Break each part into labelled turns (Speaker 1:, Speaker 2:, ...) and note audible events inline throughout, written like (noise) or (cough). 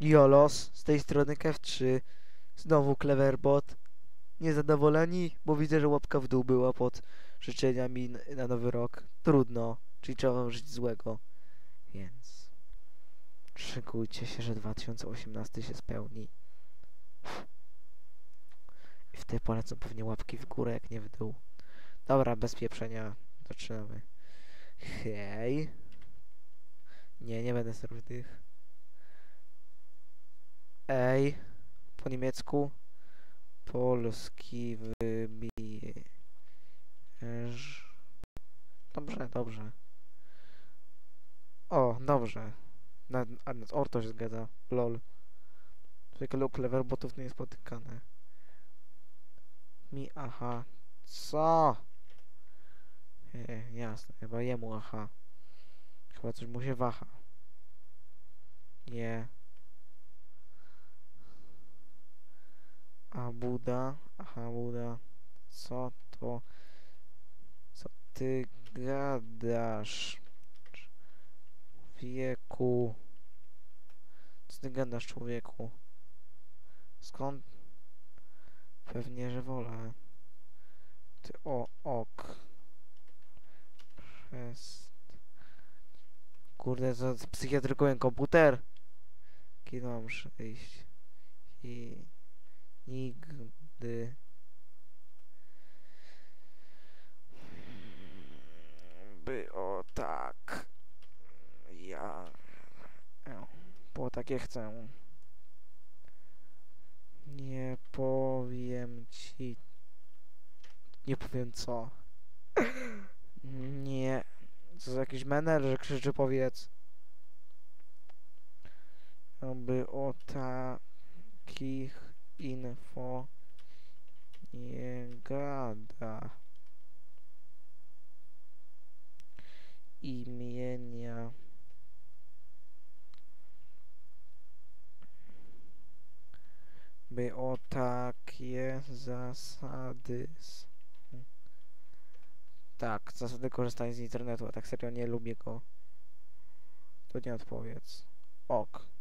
Speaker 1: Jolos, z tej strony Kev3, znowu Cleverbot. Niezadowoleni, bo widzę, że łapka w dół była pod życzeniami na nowy rok. Trudno, czyli trzeba wam żyć złego. Więc szykujcie się, że 2018 się spełni. I wtedy polecą pewnie łapki w górę, jak nie w dół. Dobra, bez pieprzenia zaczynamy. Hej. Nie, nie będę zrobił tych. Ej. Po niemiecku. Polski wybije. Dobrze, dobrze. O, dobrze. Na, a na orto się zgadza. Lol. Zwykle u cleverbotów nie jest spotykane. Mi, aha. Co? E, jasne, chyba jemu, aha. Chyba coś mu się waha. Nie. A Buda, aha Buda. Co to? Co ty gadasz? Wieku. Co ty gadasz, człowieku? Skąd? Pewnie, że wolę. Ty o, ok. Przez... Kurde, z psychiatrykuję komputer? Kiedy mam przyjść? I... Nigdy... By o tak... Ja... Bo takie chcę. Nie powiem ci... Nie powiem co. (laughs) Nie. Co za jakiś mener, że krzyczy powiedz. By o takich info nie gada. Imienia. By o takie zasady. Tak, zasady korzystania z internetu, a tak serio nie lubię go. To nie odpowiedz. Ok.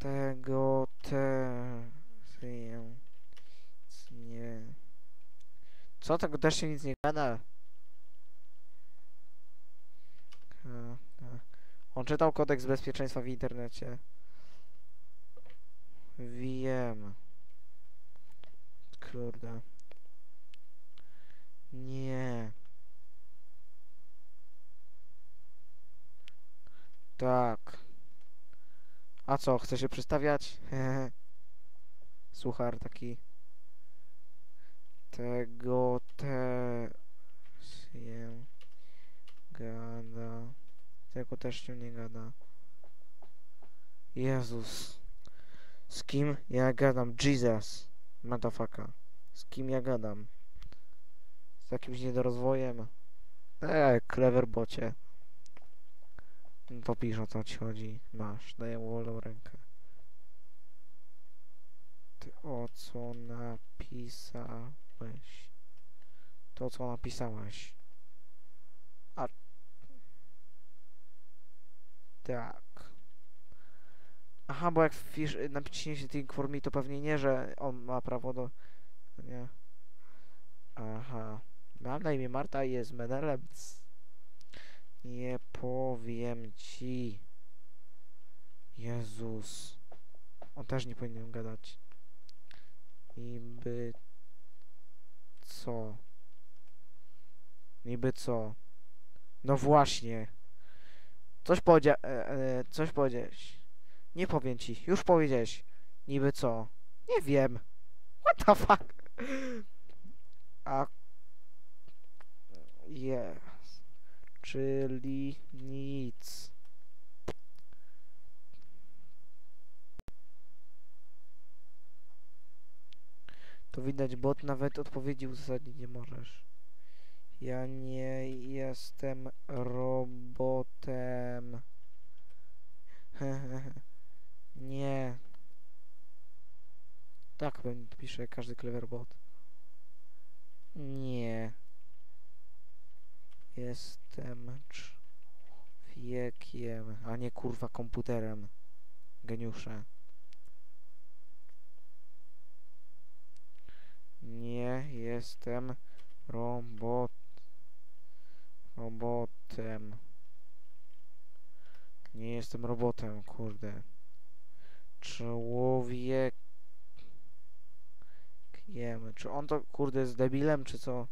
Speaker 1: Tego też nie. Co tego też się nic nie gada? On czytał kodeks bezpieczeństwa w internecie. Wiem. Kurde. Nie. Tak. A co, chce się przedstawiać? (laughs) Suchar taki. Tego też się gada. Tego też się nie gada. Jezus. Z kim ja gadam? Jesus. Motherfucker. Z kim ja gadam? Z jakimś niedorozwojem? Eee, clever bocie. To o co ci chodzi. Masz, daję wolną rękę. Ty o co napisałeś? To co napisałeś. A... Tak. Aha, bo jak wpisz, napiśnie się Think for me, to pewnie nie, że on ma prawo do... Nie. Aha. Mam na imię Marta i jest menelem. Nie powiem ci. Jezus. On też nie powinien gadać. Niby co? Niby co? No właśnie. Coś powiedzia... E, e, coś powiedziałeś. Nie powiem ci. Już powiedziałeś. Niby co? Nie wiem. What the fuck? A... Jest. Czyli nic. To widać, bot nawet odpowiedzi uzasadnić nie możesz. Ja nie jestem robotem. (laughs) nie. Tak pewnie pisze każdy clever bot. Nie. Jestem człowiekiem. a nie kurwa komputerem. Geniusze. Nie jestem robot. Robotem. Nie jestem robotem, kurde. Człowiek. Jemy. Czy on to kurde jest debilem, czy co?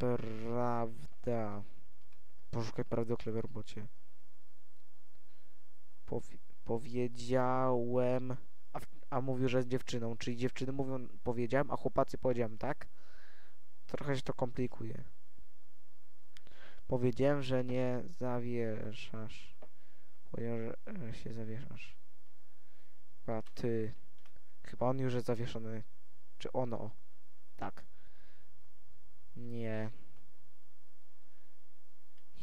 Speaker 1: Prawda. Poszukaj prawdy o Cleverbocie. Powi powiedziałem. A, a mówił, że jest dziewczyną. Czyli dziewczyny mówią powiedziałem, a chłopacy powiedziałem, tak? Trochę się to komplikuje. Powiedziałem, że nie zawieszasz. Powiedziałem, że się zawieszasz. Chyba ty. Chyba on już jest zawieszony. Czy ono? Tak. Nie.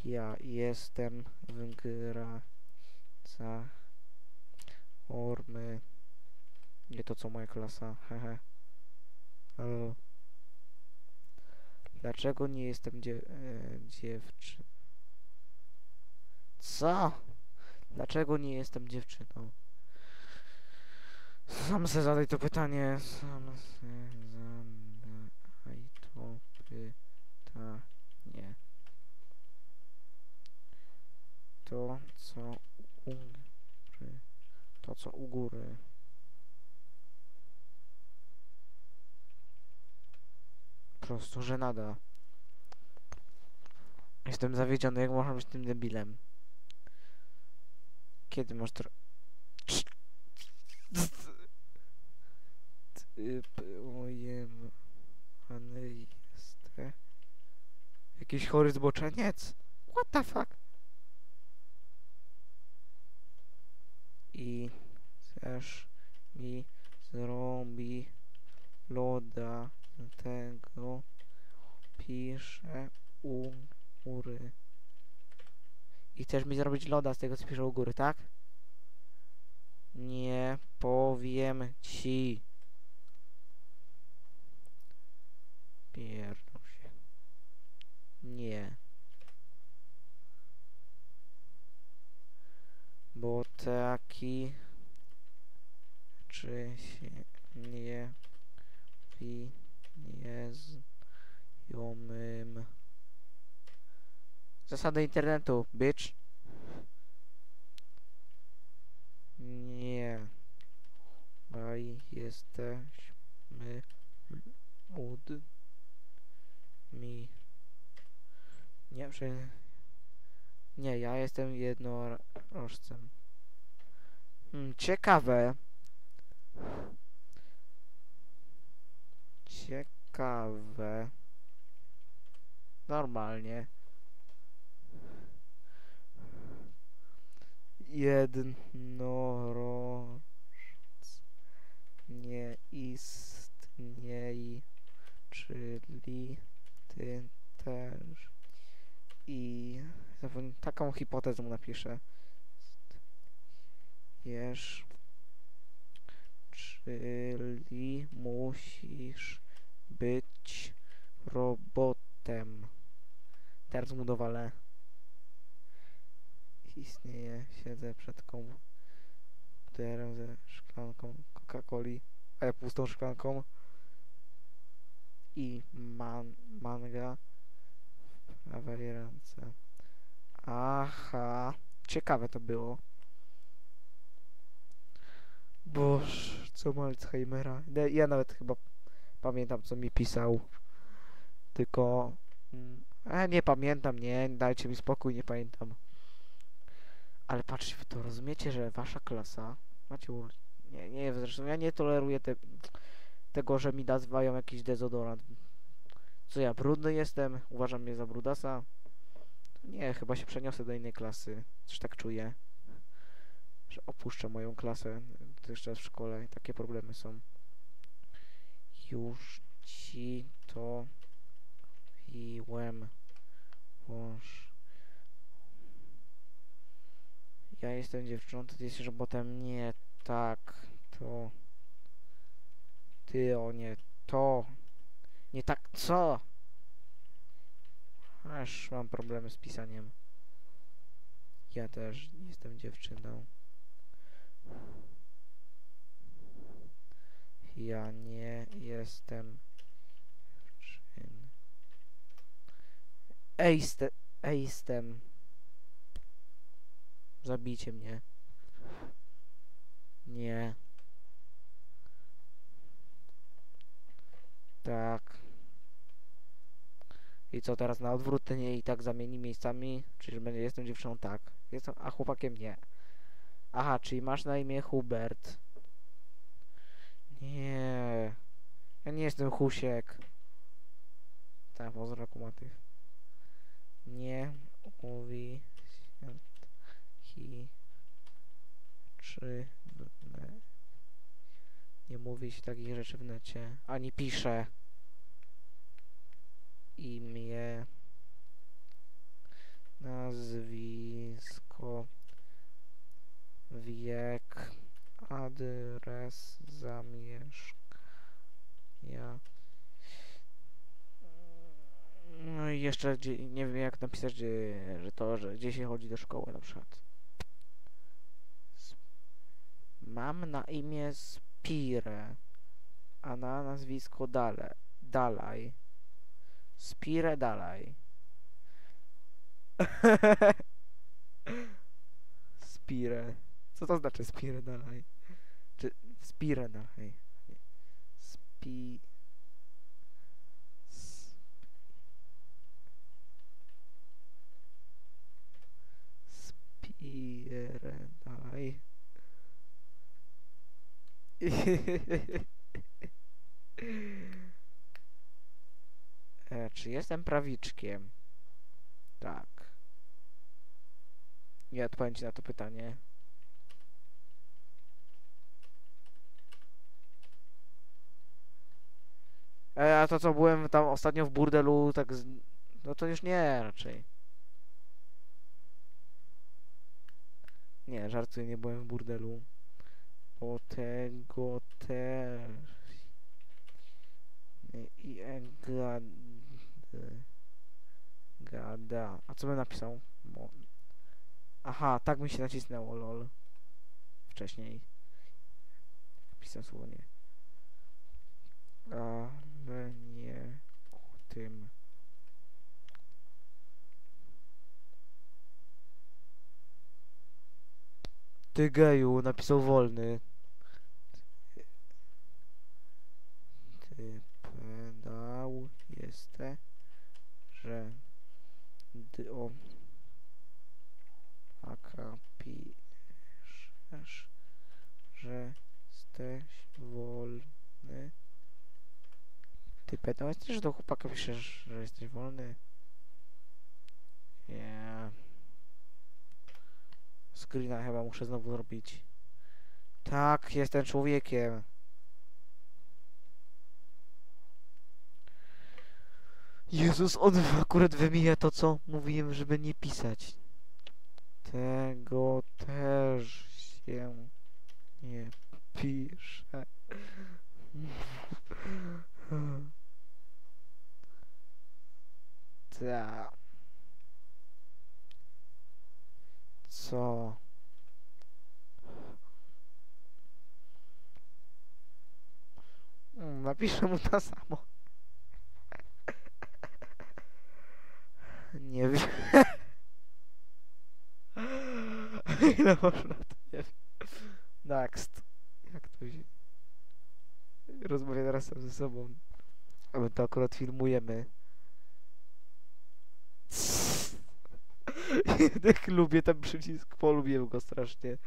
Speaker 1: Ja jestem w graca ormy. Nie to co moja klasa. Hehe. Halo. Dlaczego nie jestem dzie e, dziewczyn? Co? Dlaczego nie jestem dziewczyną? Sam se zadaj to pytanie. Sam se zadaj to pytanie. To co u góry. To co u góry. Prosto żenada. Jestem zawiedziony, jak można być tym debilem. Kiedy masz tro... Ty pojemany jesteś. Jakiś chory zboczeniec? What the fuck? I chcesz mi zrobi loda tego pisze u góry. I chcesz mi zrobić loda z tego co pisze u góry, tak? Nie powiem ci. Pierdol się. Nie. Bo taki czy się nie wi nieznajomym Zasady internetu, bitch. Nie. Baj jesteśmy ludźmi. Nie, że... Nie, ja jestem jednorożcem. Hmm, ciekawe. Ciekawe. Normalnie. Jednorożc nie istnieje, czyli ty też. I taką hipotezę napiszę. Jesz, czyli musisz być robotem. Teraz mu dowalę. Istnieje, siedzę przed komputerem ze szklanką Coca-Coli, a ja pustą szklanką i man, manga w prawej ręce. Aha, ciekawe to było. Boż, co ma Alzheimera? Ja nawet chyba pamiętam, co mi pisał. Tylko... mm, E, nie pamiętam, nie, dajcie mi spokój, nie pamiętam. Ale patrzcie, to rozumiecie, że wasza klasa... Macie ul... Nie, nie, zresztą ja nie toleruję te, tego, że mi nazywają jakiś dezodorant. Co ja, brudny jestem? Uważam mnie za brudasa? Nie, chyba się przeniosę do innej klasy. Coś tak czuję. Że opuszczę moją klasę dotychczas w szkole takie problemy są. Już ci to piłem. Boż. Ja jestem dziewczyną, to ty jesteś robotem. Nie, tak, to... Ty, o nie, to... Nie tak, co? Aż mam problemy z pisaniem. Ja też jestem dziewczyną. Ja nie jestem dziewczyną. Ejste, ejstem. Zabijcie mnie. Nie. Tak. I co teraz na jej i tak zamieni miejscami? Czyli będzie jestem dziewczyną? Tak. Jestem, a chłopakiem nie. Aha, czyli masz na imię Hubert. Nie. Ja nie jestem Husiek. Tak, pozdro kumatyw. Nie mówi się czy. Nie mówi się takich rzeczy w necie. Ani pisze imię, nazwisko, wiek, adres zamieszkania. No i jeszcze nie wiem jak napisać, że to, że gdzie się chodzi do szkoły na przykład. Mam na imię Spire, a na nazwisko Dale, Dalaj. Spire dalej. (laughs) Spire. Co to znaczy spire dalej? Czy spire dalej? Spi... Spire dalej. (laughs) E, czy jestem prawiczkiem? Tak. Nie odpowiem ci na to pytanie. E, a to co byłem tam ostatnio w burdelu, tak z... No to już nie raczej. Nie, żartuję, nie byłem w burdelu. O tego też. I gad... Gada. A co bym napisał? Bo... Aha, tak mi się nacisnęło, lol. Wcześniej. Pisałem słowo nie. Ale nie o tym. Ty geju, napisał wolny. Ty pedał jeste, że dy o aka piszesz, że jesteś wolny. Ty pedał jesteś, że do chłopaka piszesz, że jesteś wolny? Nie. Screena chyba muszę znowu zrobić. Tak, jestem człowiekiem. Jezus, on akurat wymija to, co mówiłem, żeby nie pisać. Tego też się nie pisze. (laughs) Ta. Co? Mm, Napiszę mu to samo. (laughs) Nie wiem. (laughs) Ile można to nie wiem. Next. Jak to się... Rozmawiam teraz sam ze sobą. Ale to akurat filmujemy. Tak lubię ten przycisk, polubiłem go strasznie.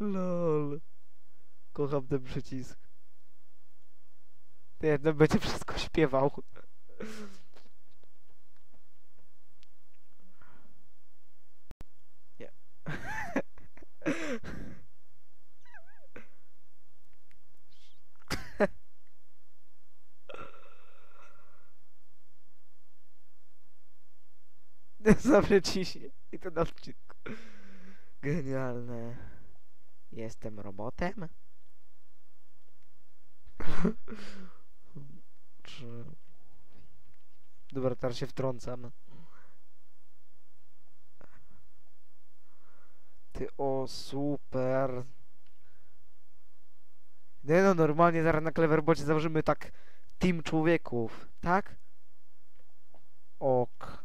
Speaker 1: Lol. Kocham ten przycisk. Jeden będzie wszystko śpiewał. Nie. (laughs) Zawsze ciśnie. I to na odcinku. Genialne. Jestem robotem? (laughs) Czy... Dobra, teraz się wtrącam. Ty, o, super. Nie no, normalnie zaraz na Cleverbocie założymy tak team człowieków, tak? Ok.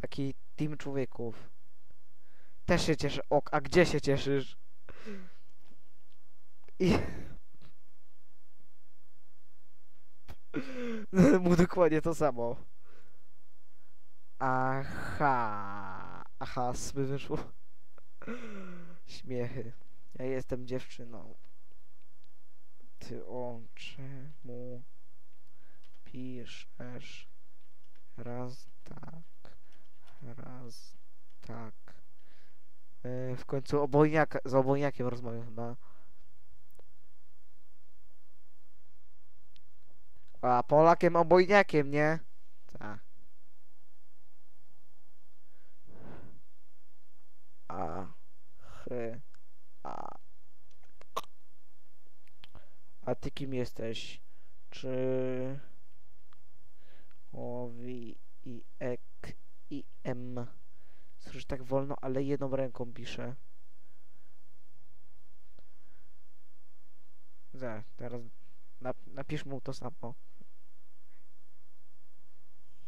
Speaker 1: Taki team człowieków. Też się cieszę. Ok, a gdzie się cieszysz? I... (laughs) Mu dokładnie to samo. Aha. Aha, by wyszło. Śmiechy. Ja jestem dziewczyną. Ty o czemu piszesz raz tak, raz tak. E, w końcu obojniak, z obojniakiem rozmawiam chyba. A Polakiem obojniakiem, nie? Tak. A. Ch. A. A ty kim jesteś? Czy... O, wi, i, ek, i, m. Słyszę tak wolno, ale jedną ręką piszę. Za, teraz nap, napisz mu to samo.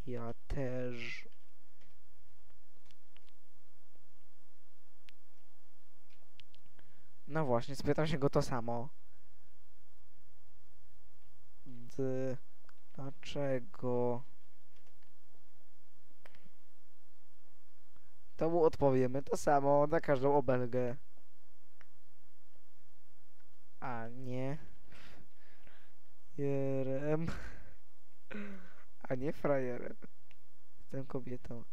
Speaker 1: Ja też. No właśnie, spytam się go to samo. Dlaczego? To mu odpowiemy to samo na każdą obelgę. A nie. Frajerem. A nie frajerem. Jestem kobietą.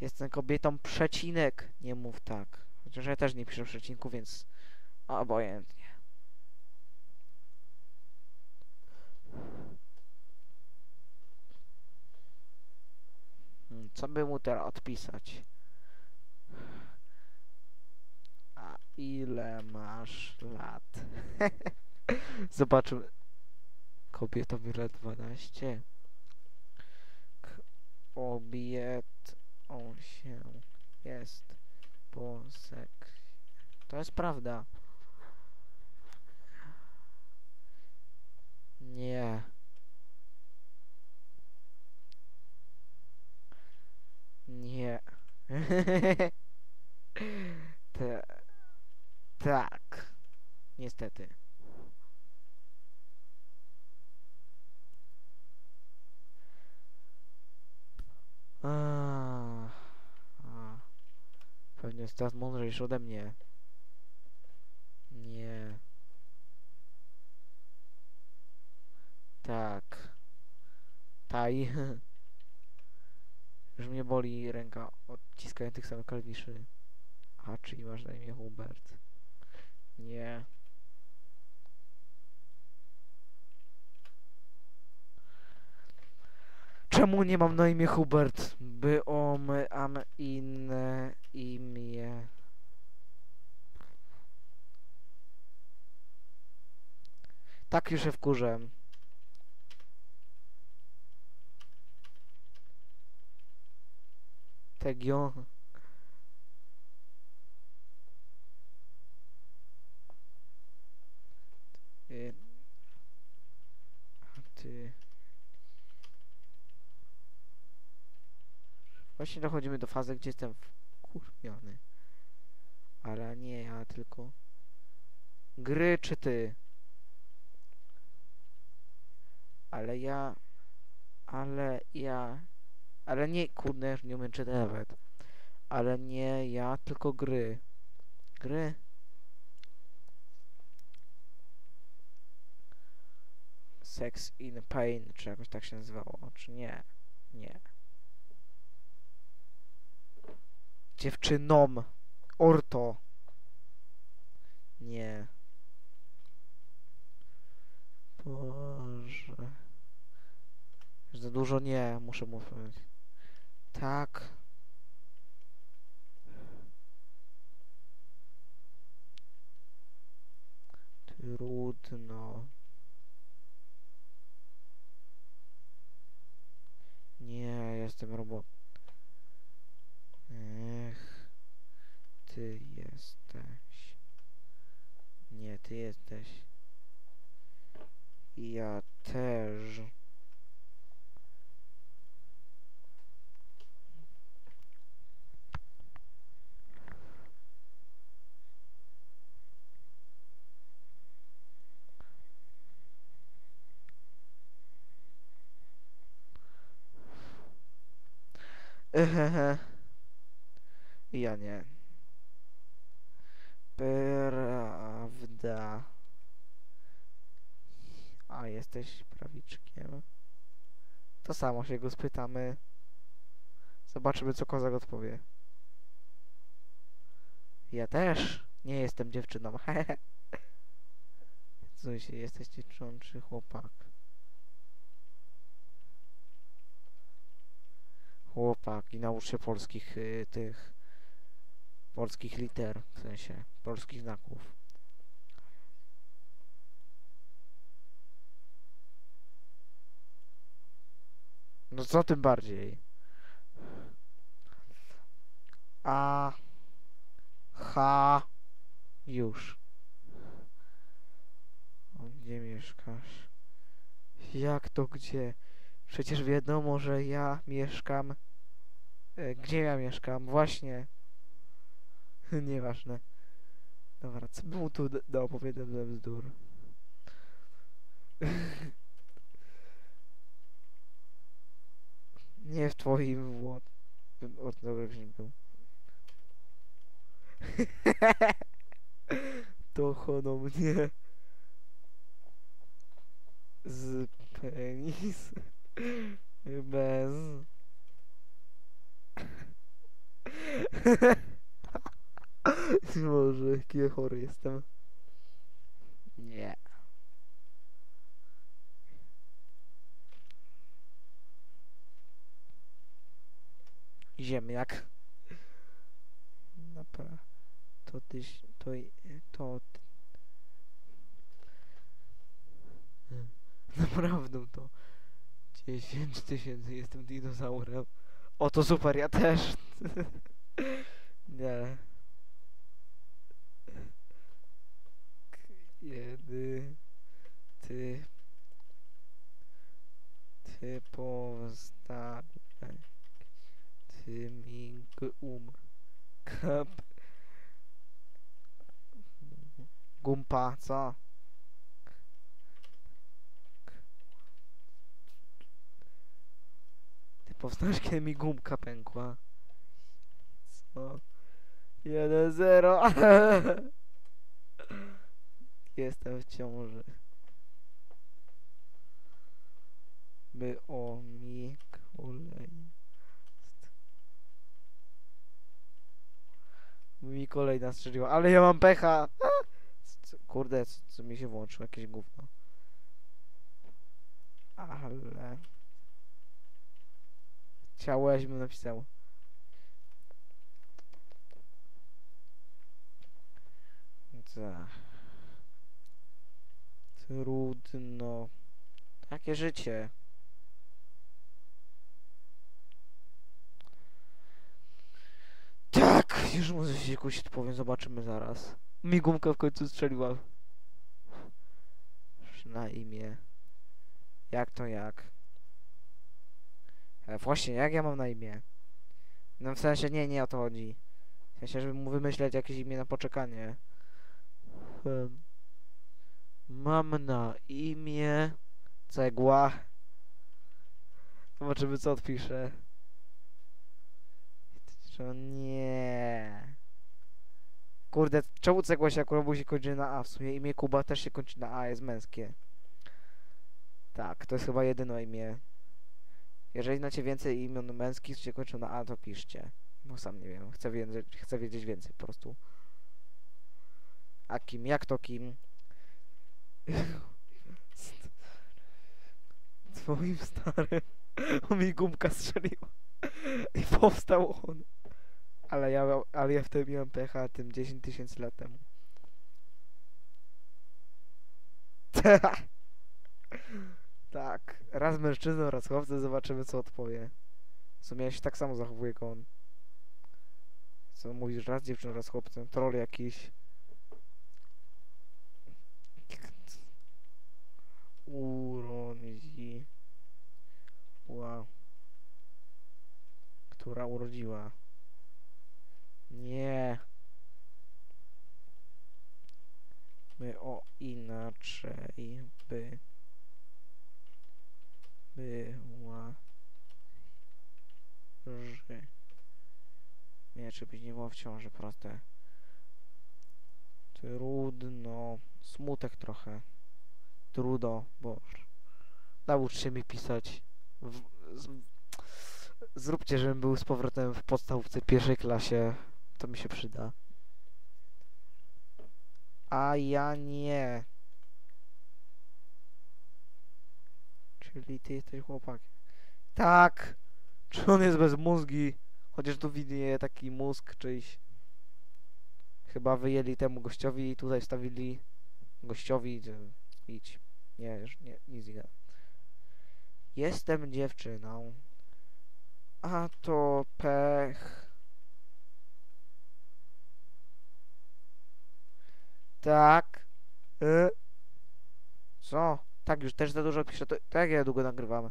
Speaker 1: Jestem kobietą przecinek. Nie mów tak. Chociaż ja też nie piszę przecinku, więc obojętnie. Co by mu teraz odpisać? A ile masz lat? (laughs) Zobaczymy. Kobieta lat 12. Kobietą się jest po seksie. To jest prawda. Nie. Nie. (laughs) Te, tak. Niestety. A, a. Pewnie jest teraz mądrzejszy ode mnie. Nie. Tak. Taj. (laughs) Już mnie boli ręka odciskania tych samych klawiszy. A, czyli masz na imię Hubert. Nie. Czemu nie mam na imię Hubert? By om am inne imię. Tak już się wkurzę. Tegio. Y, Ty. Właśnie dochodzimy do fazy, gdzie jestem wkurwiony. Ale nie ja, tylko... Gry czy ty? Ale ja... Ale ja... Ale nie, kurde, już nie umiem czytać nawet. Ale nie ja, tylko gry. Gry? Sex in Pain, czy jakoś tak się nazywało, czy nie? Nie. Dziewczynom. Orto. Nie. Boże. Za dużo nie, muszę mówić. Tak. Trudno. Nie, jestem robot. Ech, ty jesteś. Nie, ty jesteś. Ja też. Ehehe. Ja nie. Prawda. A jesteś prawiczkiem? To samo się go spytamy. Zobaczymy, co kozak odpowie. Ja też nie jestem dziewczyną. (laughs) Co się, jesteś dziewczyną czy chłopak? Chłopak i naucz się polskich y, tych polskich liter, w sensie polskich znaków. No co tym bardziej? A H już. O, gdzie mieszkasz? Jak to gdzie? Przecież wiadomo, że ja mieszkam. E, gdzie ja mieszkam? Właśnie. (laughs) Nieważne. Dobra, co by mu tu d- do bzdur? (laughs) Nie w twoim włod. Od dobrze był. (laughs) to chono mnie. Z penis. Bez. (laughs) Może, jaki ja chory jestem. Nie. Ziemniak. Napra... To tyś... To... To... ty- Naprawdę to... 10 tysięcy jestem dinozaurem. O to super, ja też. Nie. Kiedy ty ty powstałeś, ty mi um kap gumpa, co? Ty powstałeś, kiedy mi gumka pękła. Co? 1-0 (laughs) Jestem w ciąży. By o mi kolej. Mi kolejna strzeliła, ale ja mam pecha! (laughs) Kurde, co, co mi się włączyło? Jakieś gówno. Ale... Chciałeś, bym napisał. Tak. Trudno. Takie życie. Tak! Już muszę się kusić, powiem, zobaczymy zaraz. Mi gumka w końcu strzeliła. Na imię. Jak to jak? E, właśnie, jak ja mam na imię? No w sensie, nie, nie o to chodzi. W sensie, żeby mu wymyśleć jakieś imię na poczekanie. Mam na imię cegła. Zobaczymy co odpisze. Nie. Kurde, czemu cegła się akurat musi kończy na A? W sumie imię Kuba też się kończy na A, jest męskie. Tak, to jest chyba jedyne imię. Jeżeli znacie więcej imion męskich, się kończą na A, to piszcie. Bo sam nie wiem, chcę, wiedzieć, chcę wiedzieć więcej po prostu. A kim? Jak to kim? Twoim starym. Mi gumka strzeliła. I powstał on. Ale ja, ale ja wtedy miałem pecha tym 10 tysięcy lat temu. (laughs) tak. Raz mężczyzną, raz chłopcem, zobaczymy co odpowie. W sumie ja się tak samo zachowuję jak on. Co mówisz, raz dziewczyną, raz chłopcem. Troll jakiś. Urodzi. Ła. Która urodziła. Nie. My o inaczej by była ży. Nie, czy byś nie była w ciąży, proste. Trudno. Smutek trochę. Trudo, bo nauczcie mi pisać. W, z, zróbcie, żebym był z powrotem w podstawówce pierwszej klasie. To mi się przyda. A ja nie. Czyli ty jesteś chłopakiem. Tak! Czy on jest bez mózgi? Chociaż tu widnieje taki mózg czyjś. Chyba wyjęli temu gościowi i tutaj stawili gościowi. Idź. Nie, już nie, nic. Jestem dziewczyną. A to pech. Tak. Y? Co? Tak, już też za dużo piszę. To, jak ja długo nagrywamy?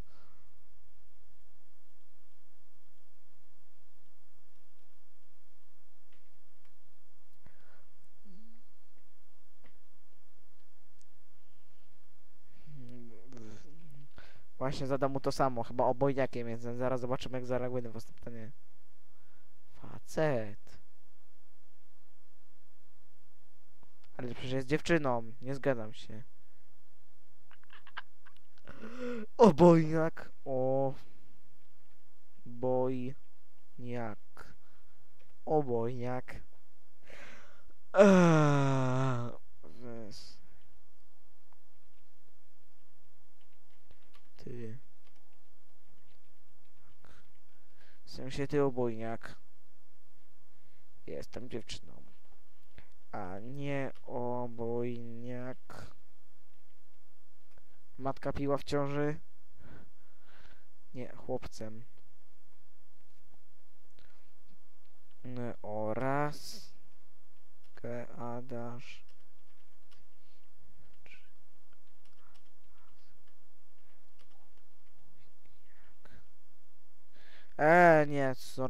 Speaker 1: Właśnie zadam mu to samo, chyba obojniakiem jest. Zaraz zobaczymy jak zareaguje na pytanie. Facet. Ale przecież jest dziewczyną, nie zgadzam się. Obojniak. O. Bojniak. Obojniak. Eee. Ty. W sensie ty obojniak. Jestem dziewczyną. A nie obojniak. Matka piła w ciąży? Nie, chłopcem. Oraz... Keadasz... Eee, nie, sorry.